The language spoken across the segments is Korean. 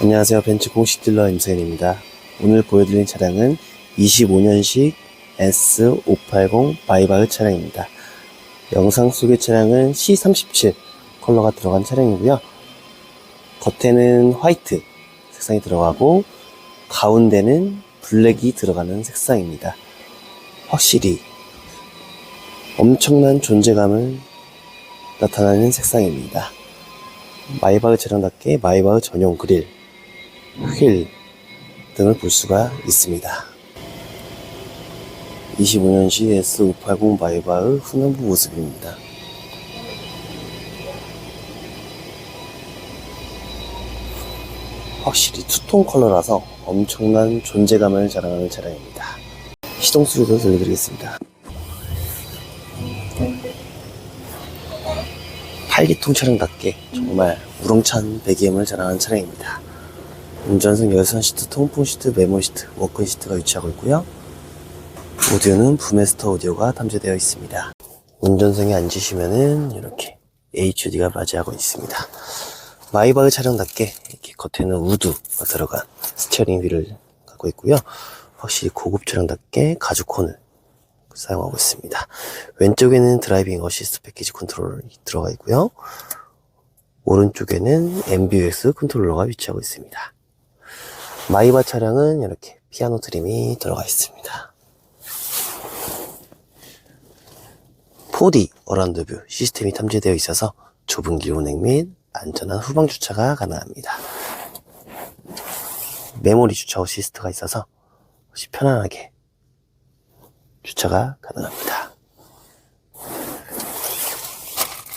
안녕하세요. 벤츠 공식 딜러 임세현입니다. 오늘 보여드릴 차량은 25년식 S580 바이바흐 차량입니다. 영상 속의 차량은 C37 컬러가 들어간 차량이고요. 겉에는 화이트 색상이 들어가고 가운데는 블랙이 들어가는 색상입니다. 확실히 엄청난 존재감을 나타나는 색상입니다. 마이바흐 차량답게 마이바흐 전용 그릴, 휠 등을 볼 수가 있습니다. 25년식 S580 마이바흐 후면부 모습입니다. 확실히 투톤 컬러라서 엄청난 존재감을 자랑하는 차량입니다. 시동 소리도 들려드리겠습니다. 8기통 차량답게 정말 우렁찬 배기음을 자랑하는 차량입니다. 운전석 열선 시트, 통풍 시트, 메모 시트, 워크 시트가 위치하고 있고요. 오디오는 부메스터 오디오가 탑재되어 있습니다. 운전석에 앉으시면은 이렇게 HUD가 맞이하고 있습니다. 마이바흐 차량답게 이렇게 겉에는 우드가 들어간 스티어링 휠을 갖고 있고요. 확실히 고급 차량답게 가죽 콘을 사용하고 있습니다. 왼쪽에는 드라이빙 어시스트 패키지 컨트롤이 들어가 있고요. 오른쪽에는 MBUX 컨트롤러가 위치하고 있습니다. 마이바 차량은 이렇게 피아노 트림이 들어가 있습니다. 4D 어라운드 뷰 시스템이 탑재되어 있어서 좁은 길 운행 및 안전한 후방 주차가 가능합니다. 메모리 주차 어시스트가 있어서 혹시 편안하게 주차가 가능합니다.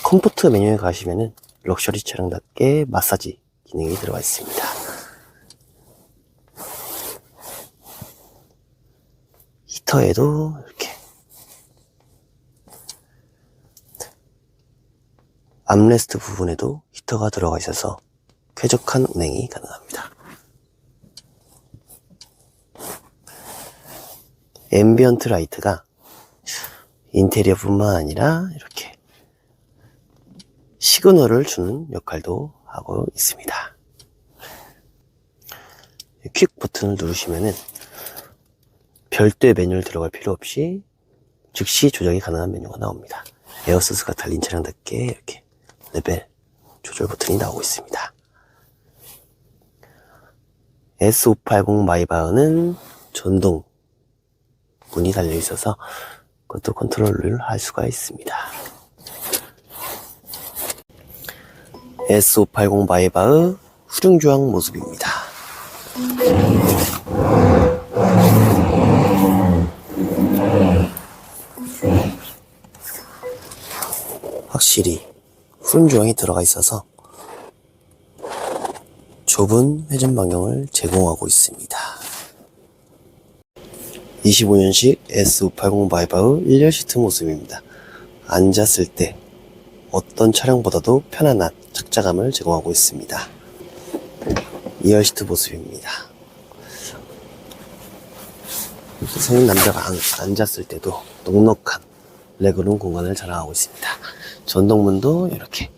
컴포트 메뉴에 가시면은 럭셔리 차량답게 마사지 기능이 들어가 있습니다. 히터에도 이렇게 암레스트 부분에도 히터가 들어가 있어서 쾌적한 운행이 가능합니다. 앰비언트 라이트가 인테리어뿐만 아니라 이렇게 시그널을 주는 역할도 하고 있습니다. 퀵 버튼을 누르시면은 별도의 메뉴를 들어갈 필요 없이 즉시 조작이 가능한 메뉴가 나옵니다. 에어서스가 달린 차량답게 이렇게 레벨 조절 버튼이 나오고 있습니다. S580 마이바흐는 전동 문이 달려 있어서 그것도 컨트롤을 할 수가 있습니다. S580 마이바흐 후륜 조항 모습입니다. 확실히 후륜조항이 들어가 있어서 좁은 회전 반경을 제공하고 있습니다. 25년식 S580 바이바흐 1열 시트 모습입니다. 앉았을 때 어떤 차량보다도 편안한 착자감을 제공하고 있습니다. 2열 시트 모습입니다. 성인 남자가 앉- 앉았을 때도 넉넉한 레그룸 공간을 자랑하고 있습니다. 전동문도 이렇게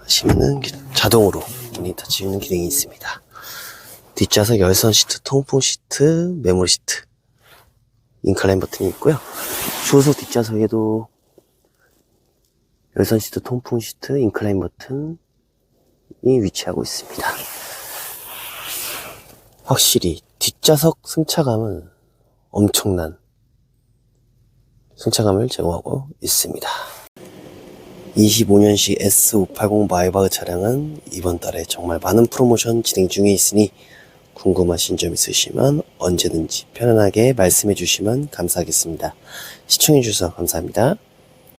하시면은 자동으로 문이 닫히는 기능이 있습니다. 뒷좌석 열선 시트, 통풍 시트, 메모리 시트, 인클라인 버튼이 있고요. 주호석 뒷좌석에도 열선 시트, 통풍 시트, 인클라인 버튼이 위치하고 있습니다. 확실히 뒷좌석 승차감은 엄청난 승차감을 제공하고 있습니다. 25년식 S580 마이바흐 차량은 이번 달에 정말 많은 프로모션 진행 중에 있으니 궁금하신 점 있으시면 언제든지 편안하게 말씀해 주시면 감사하겠습니다. 시청해 주셔서 감사합니다.